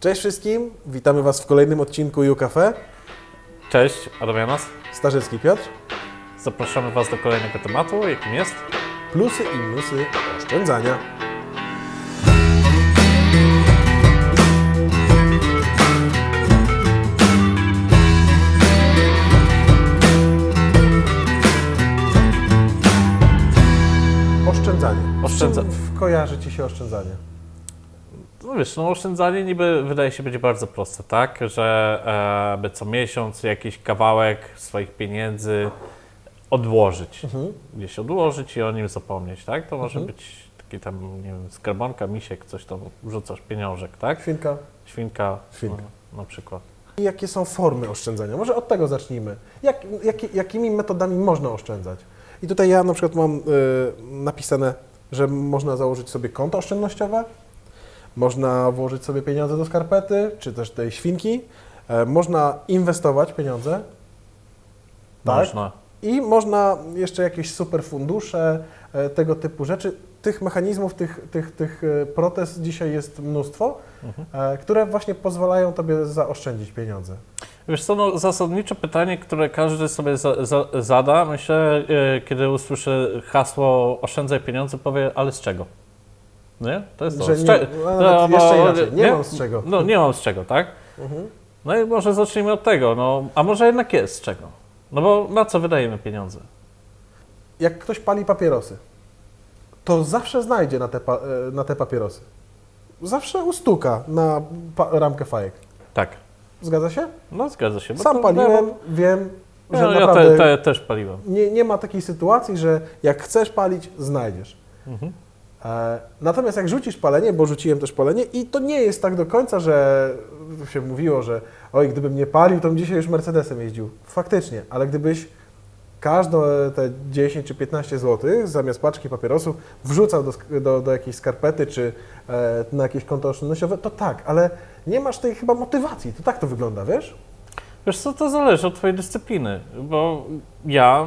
Cześć wszystkim, witamy Was w kolejnym odcinku UCafe. Cześć, Adam Janas. Starzycki Piotr. Zapraszamy Was do kolejnego tematu, jakim jest Plusy i minusy oszczędzania. Oszczędzanie. Oszczędza- czym kojarzy Ci się oszczędzanie? No wiesz, no oszczędzanie niby wydaje się być bardzo proste, tak? Że e, by co miesiąc jakiś kawałek swoich pieniędzy odłożyć. Mhm. Gdzieś odłożyć i o nim zapomnieć, tak? To może być taki tam, nie wiem, skarbonka, misiek, coś tam rzucasz pieniążek, tak? Świnka. Świnka, Świnka. No, na przykład. I Jakie są formy oszczędzania? Może od tego zacznijmy. Jak, jakie- jakimi metodami można oszczędzać? I tutaj ja na przykład mam y, napisane, że można założyć sobie konto oszczędnościowe, można włożyć sobie pieniądze do skarpety, czy też tej świnki, e, można inwestować pieniądze, tak? Można. I można jeszcze jakieś super fundusze, e, tego typu rzeczy. Tych mechanizmów, tych, tych, tych e, protez dzisiaj jest mnóstwo, Mhm. które właśnie pozwalają Tobie zaoszczędzić pieniądze. Wiesz co, no, zasadnicze pytanie, które każdy sobie za, za, zada, myślę, kiedy usłyszy hasło oszczędzaj pieniądze, powie, ale z czego? Nie? To jest to. Że nie, cze- no, bo- jeszcze inaczej, nie, mam z czego. No nie mam z czego, tak? Mhm. No i może zacznijmy od tego, no, a może jednak jest z czego? No bo na co wydajemy pieniądze? Jak ktoś pali papierosy, to zawsze znajdzie na te, pa, e, na te papierosy. Zawsze ustuka na pa, ramkę fajek. Tak, Zgadza się? no zgadza się. Sam to- paliłem, wiem, No, że ja naprawdę te, te, też paliłem. nie, nie ma takiej sytuacji, że jak chcesz palić, znajdziesz. Mhm. E, natomiast jak rzucisz palenie, bo rzuciłem też palenie i to nie jest tak do końca, że się mówiło, że oj, gdybym nie palił, to bym dzisiaj już Mercedesem jeździł. Faktycznie, ale gdybyś każde te 10 czy 15 zł zamiast paczki papierosów wrzucał do, do, do jakiejś skarpety czy e, na jakieś konto oszczędnościowe, to tak, ale nie masz tej chyba motywacji. To tak to wygląda, wiesz? Wiesz co, to zależy od Twojej dyscypliny, bo ja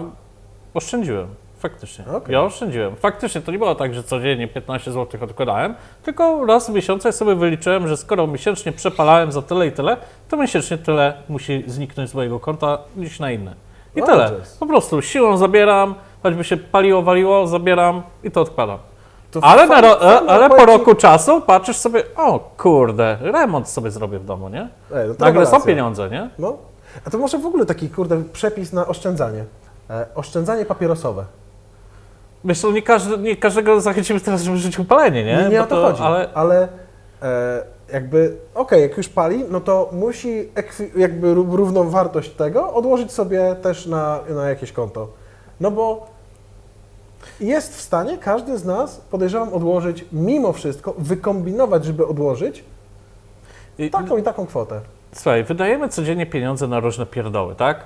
oszczędziłem. Faktycznie. Okej. Ja oszczędziłem. Faktycznie to nie było tak, że codziennie 15 zł odkładałem, tylko raz w miesiącu sobie wyliczyłem, że skoro miesięcznie przepalałem za tyle i tyle, to miesięcznie tyle musi zniknąć z mojego konta niż na inne. I O, tyle. Po prostu siłą zabieram, choćby się paliło, waliło, zabieram i to odkładam. To Ale, ro- ale po roku czasu patrzysz sobie, o kurde, remont sobie zrobię w domu, nie? Ej, no Nagle są pieniądze, nie? No, a to może w ogóle taki kurde przepis na oszczędzanie. E, oszczędzanie papierosowe. Wiesz co, nie, każdy, nie każdego zachęcimy teraz, żeby rzucił palenie, nie? Nie, nie Bo o to, chodzi, Ale ale, e, jakby, okej, jak już pali, no to musi ekwi- jakby ró- równą wartość tego odłożyć sobie też na, na jakieś konto. No bo jest w stanie każdy z nas, podejrzewam, odłożyć mimo wszystko, wykombinować, żeby odłożyć taką i taką kwotę. słuchaj, wydajemy codziennie pieniądze na różne pierdoły, tak?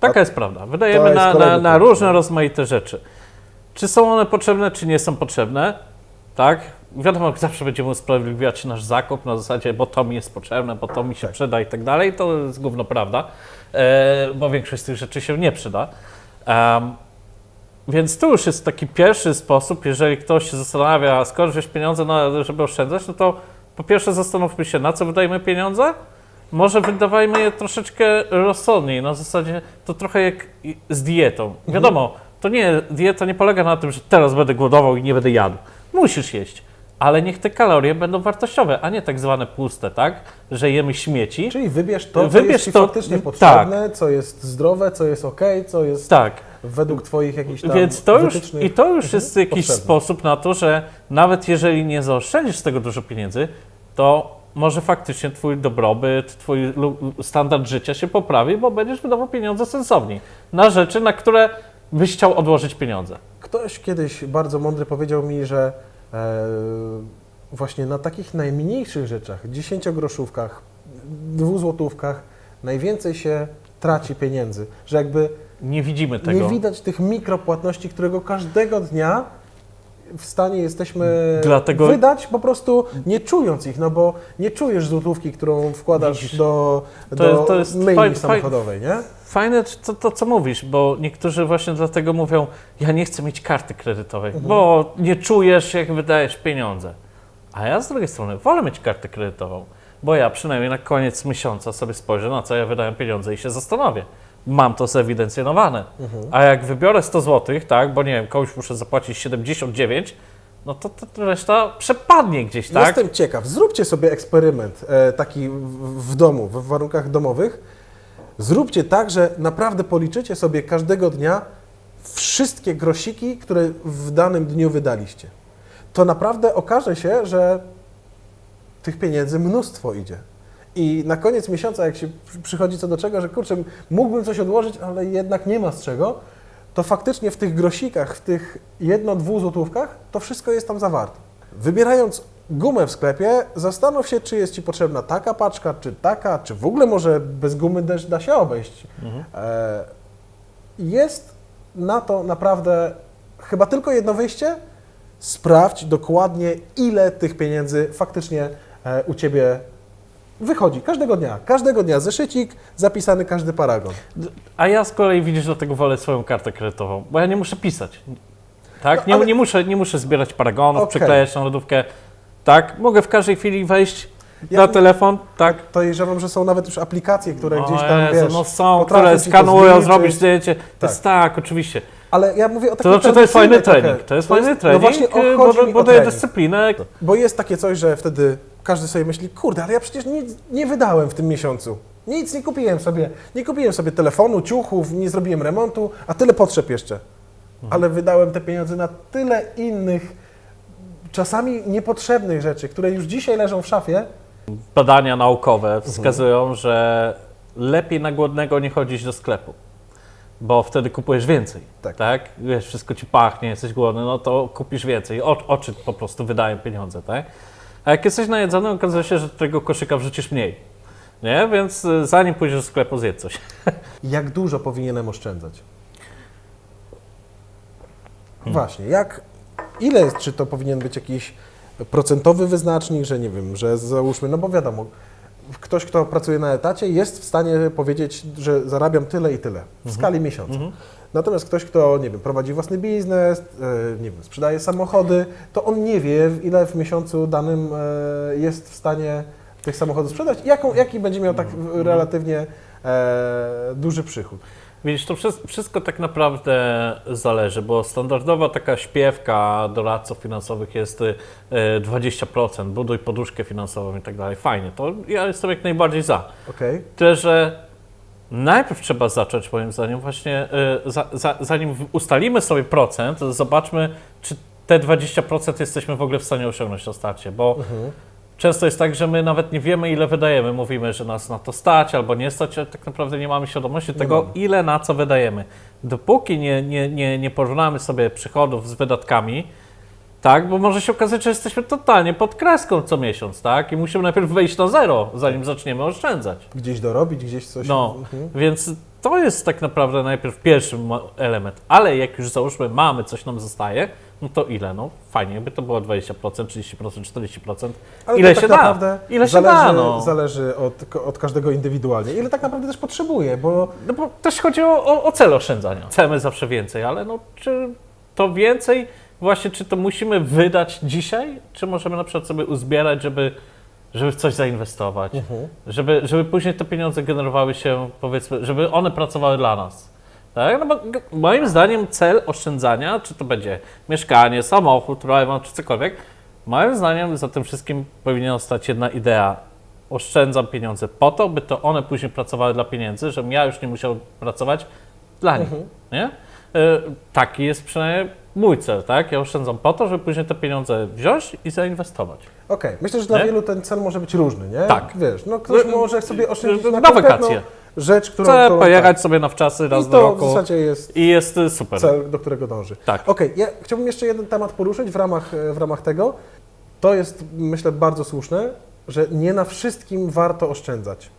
Taka A jest prawda. Wydajemy jest na, na, na różne rozmaite rzeczy. Czy są one potrzebne, czy nie są potrzebne? Tak? Wiadomo, zawsze będziemy usprawiedliwiać nasz zakup na zasadzie, bo to mi jest potrzebne, bo to mi się Tak. przyda i tak dalej. To jest gówno prawda, e, bo większość z tych rzeczy się nie przyda. Więc tu już jest taki pierwszy sposób, jeżeli ktoś się zastanawia, skąd wziąć pieniądze, na, żeby oszczędzać, no to po pierwsze zastanówmy się, na co wydajemy pieniądze. Może wydawajmy je troszeczkę rozsądniej, na zasadzie to trochę jak z dietą. Wiadomo, to nie, dieta nie polega na tym, że teraz będę głodował i nie będę jadł. Musisz jeść, ale niech te kalorie będą wartościowe, a nie tak zwane puste, tak? Że jemy śmieci. Czyli wybierz to, co Wybierz jest Ci to- faktycznie tak. potrzebne, co jest zdrowe, co jest ok, co jest Tak. według Twoich jakichś tam Więc to już, i to już mhm, jest jakiś potrzebne. sposób na to, że nawet jeżeli nie zaoszczędzisz z tego dużo pieniędzy, to może faktycznie twój dobrobyt, twój standard życia się poprawi, bo będziesz wydawał pieniądze sensowniej na rzeczy, na które byś chciał odłożyć pieniądze. Ktoś kiedyś bardzo mądry powiedział mi, że e, właśnie na takich najmniejszych rzeczach, dziesięciogroszówkach, dwuzłotówkach, najwięcej się traci pieniędzy. Że jakby Nie widzimy tego. nie widać tych mikropłatności, którego każdego dnia w stanie jesteśmy Dlatego- wydać, po prostu nie czując ich, no bo nie czujesz złotówki, którą wkładasz Widzisz, do, to do jest- to jest myjni faj- samochodowej, nie? Fajne to, to, co mówisz, bo niektórzy właśnie dlatego mówią, ja nie chcę mieć karty kredytowej, Mhm. bo nie czujesz, jak wydajesz pieniądze. A ja z drugiej strony wolę mieć kartę kredytową, bo ja przynajmniej na koniec miesiąca sobie spojrzę, na co ja wydałem pieniądze i się zastanowię. Mam to zewidencjonowane. A jak wybiorę 100 zł, tak, bo nie wiem, komuś muszę zapłacić 79, no to, to, to reszta przepadnie gdzieś, tak? Jestem ciekaw. Zróbcie sobie eksperyment e, taki w, w domu, w warunkach domowych. Zróbcie tak, że naprawdę policzycie sobie każdego dnia wszystkie grosiki, które w danym dniu wydaliście. To naprawdę okaże się, że tych pieniędzy mnóstwo idzie. I na koniec miesiąca, jak się przy- przychodzi co do czego, że kurczę, mógłbym coś odłożyć, ale jednak nie ma z czego, to faktycznie w tych grosikach, w tych jedno-dwu złotówkach, to wszystko jest tam zawarte. Wybierając gumę w sklepie, zastanów się, czy jest Ci potrzebna taka paczka, czy taka, czy w ogóle może bez gumy też da się obejść. E, jest na to naprawdę chyba tylko jedno wyjście. Sprawdź dokładnie, ile tych pieniędzy faktycznie e, u Ciebie wychodzi. Każdego dnia. Każdego dnia zeszycik, zapisany każdy paragon. A ja z kolei widzisz, dlatego wolę swoją kartę kredytową, bo ja nie muszę pisać. Tak? No, Nie, ale- nie, muszę, nie muszę zbierać paragonów, Okej. przyklejać na lodówkę. Tak? Mogę w każdej chwili wejść Ja- na telefon, tak? Podejrzewam, że są nawet już aplikacje, które O gdzieś tam, Jezu, wiesz, no są, które to skanują, zrobisz zdjęcie. To Tak. jest tak, oczywiście. Ale ja mówię o takim To znaczy, to jest fajny trening. trochę. To jest fajny No trening, właśnie, y, o, bo, bo daje dyscyplinę. Bo jest takie coś, że wtedy każdy sobie myśli, kurde, ale ja przecież nic nie wydałem w tym miesiącu. Nic nie kupiłem sobie. Nie kupiłem sobie telefonu, ciuchów, nie zrobiłem remontu, a tyle potrzeb jeszcze. Ale wydałem te pieniądze na tyle innych, czasami niepotrzebnych rzeczy, które już dzisiaj leżą w szafie. Badania naukowe wskazują, że lepiej na głodnego nie chodzić do sklepu, bo wtedy kupujesz więcej. Tak. Tak. Wiesz, wszystko ci pachnie, jesteś głodny, no to kupisz więcej. O, oczy po prostu wydają pieniądze, tak? A jak jesteś najedzony, okazuje się, że tego koszyka wrzucisz mniej. Nie? Więc y, zanim pójdziesz do sklepu, zjedz coś. Jak dużo powinienem oszczędzać? Właśnie, jak, ile, czy to powinien być jakiś procentowy wyznacznik, że nie wiem, że załóżmy, no bo wiadomo, ktoś, kto pracuje na etacie, jest w stanie powiedzieć, że zarabiam tyle i tyle w skali miesiąca. Natomiast ktoś, kto, nie wiem, prowadzi własny biznes, e, nie wiem, sprzedaje samochody, to on nie wie, ile w miesiącu danym e, jest w stanie tych samochodów sprzedać i jaką, jaki będzie miał tak relatywnie e, duży przychód. Widzisz, to wszystko, tak naprawdę zależy, bo standardowa taka śpiewka doradców finansowych jest y, y, 20%, buduj poduszkę finansową i tak dalej. Fajnie, to ja jestem jak najbardziej za. Okej? Tyle, że najpierw trzeba zacząć, moim zdaniem, właśnie y, za, za, zanim ustalimy sobie procent, zobaczmy, czy te 20% jesteśmy w ogóle w stanie osiągnąć na starcie, bo często jest tak, że my nawet nie wiemy, ile wydajemy. Mówimy, że nas na to stać albo nie stać, ale tak naprawdę nie mamy świadomości tego, mamy. ile na co wydajemy. Dopóki nie, nie, nie, nie porównamy sobie przychodów z wydatkami, tak, bo może się okazać, że jesteśmy totalnie pod kreską co miesiąc, tak, i musimy najpierw wejść na zero, zanim zaczniemy oszczędzać. Gdzieś dorobić, gdzieś coś. No, Mhm. więc to jest tak naprawdę najpierw pierwszy element, ale jak już załóżmy mamy, coś nam zostaje, no to ile? No fajnie, jakby to było 20%, 30%, 40%. Ale ile to się tak da? naprawdę Ile się zależy, da? No. zależy od, od każdego indywidualnie. Ile tak naprawdę też potrzebuje, bo no bo też chodzi o, o, o cel oszczędzania. Chcemy zawsze więcej, ale no czy to więcej, właśnie czy to musimy wydać dzisiaj, czy możemy na przykład sobie uzbierać, żeby, żeby w coś zainwestować, Mhm. żeby, żeby później te pieniądze generowały się, powiedzmy, żeby one pracowały dla nas. Tak? No bo moim zdaniem cel oszczędzania, czy to będzie mieszkanie, samochód, remont, czy cokolwiek, moim zdaniem za tym wszystkim powinna stać jedna idea. Oszczędzam pieniądze po to, by to one później pracowały dla pieniędzy, żebym ja już nie musiał pracować dla nich. Nie? E, Taki jest przynajmniej mój cel, tak? Ja oszczędzam po to, żeby później te pieniądze wziąć i zainwestować. okej, myślę, że dla Nie? wielu ten cel może być różny, nie? Tak. Wiesz, no ktoś No, może sobie oszczędzić na na, konkretną wakacje. rzecz, którą... Chcę którą pojechać sobie na wczasy tak. raz I do to w roku zasadzie jest i jest y, super. cel, do którego dąży. Tak. Okej, ja chciałbym jeszcze jeden temat poruszyć w ramach, w ramach tego. To jest, myślę, bardzo słuszne, że nie na wszystkim warto oszczędzać.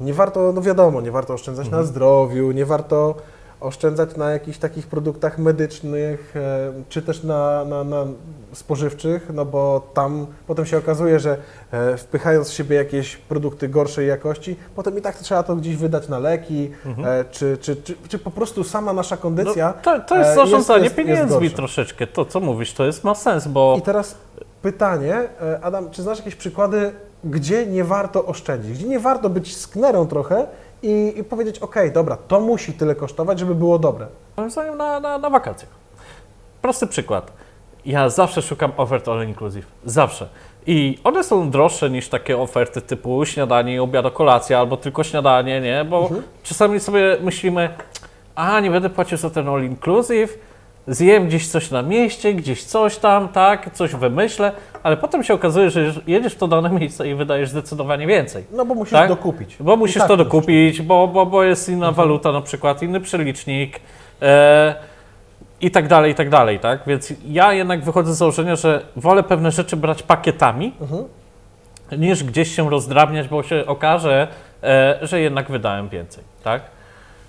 Nie warto, no wiadomo, nie warto oszczędzać na zdrowiu, nie warto oszczędzać na jakichś takich produktach medycznych, e, czy też na, na, na spożywczych, no bo tam potem się okazuje, że e, wpychając w siebie jakieś produkty gorszej jakości, potem i tak trzeba to gdzieś wydać na leki, e, czy, czy, czy, czy po prostu sama nasza kondycja. No, to, to jest zarządzanie jest- pieniędzmi troszeczkę. To, co mówisz, to jest ma sens, bo I teraz pytanie, Adam, czy znasz jakieś przykłady gdzie nie warto oszczędzić, gdzie nie warto być sknerą trochę i, i powiedzieć, ok, dobra, to musi tyle kosztować, żeby było dobre. Moim zdaniem na, na, na wakacjach. Prosty przykład. Ja zawsze szukam ofert all inclusive. Zawsze. I one są droższe niż takie oferty typu śniadanie, obiad, kolacja albo tylko śniadanie, nie? Bo czasami sobie myślimy, a nie będę płacił za ten all inclusive, zjem gdzieś coś na mieście, gdzieś coś tam, tak, coś wymyślę, ale potem się okazuje, że jedziesz w to dane miejsce i wydajesz zdecydowanie więcej. No bo musisz Tak? dokupić. Bo musisz tak to dokupić, bo, bo, bo jest inna waluta na przykład, inny przelicznik e, i tak dalej, i tak dalej, tak? Więc ja jednak wychodzę z założenia, że wolę pewne rzeczy brać pakietami, niż gdzieś się rozdrabniać, bo się okaże, e, że jednak wydałem więcej, tak?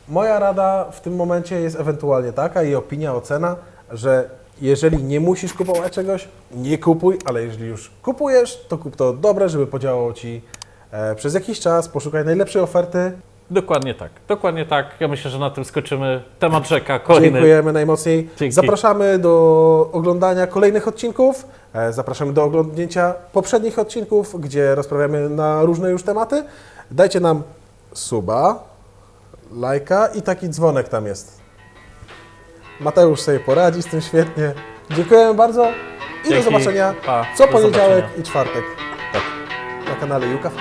Moja rada w tym momencie jest ewentualnie taka i opinia, ocena, że jeżeli nie musisz kupować czegoś, nie kupuj, ale jeżeli już kupujesz, to kup to dobre, żeby podziałało Ci e, przez jakiś czas, poszukaj najlepszej oferty. Dokładnie tak, dokładnie tak. Ja myślę, że na tym skoczymy. Temat rzeka, kolejny. Dziękujemy najmocniej. Dzięki. Zapraszamy do oglądania kolejnych odcinków. E, Zapraszamy do oglądnięcia poprzednich odcinków, gdzie rozprawiamy na różne już tematy. Dajcie nam suba, lajka i taki dzwonek tam jest. Mateusz sobie poradzi z tym świetnie. Dziękujemy bardzo i do Dzięki. zobaczenia Pa. co Do poniedziałek zobaczenia. i czwartek Tak. na kanale Jukaw.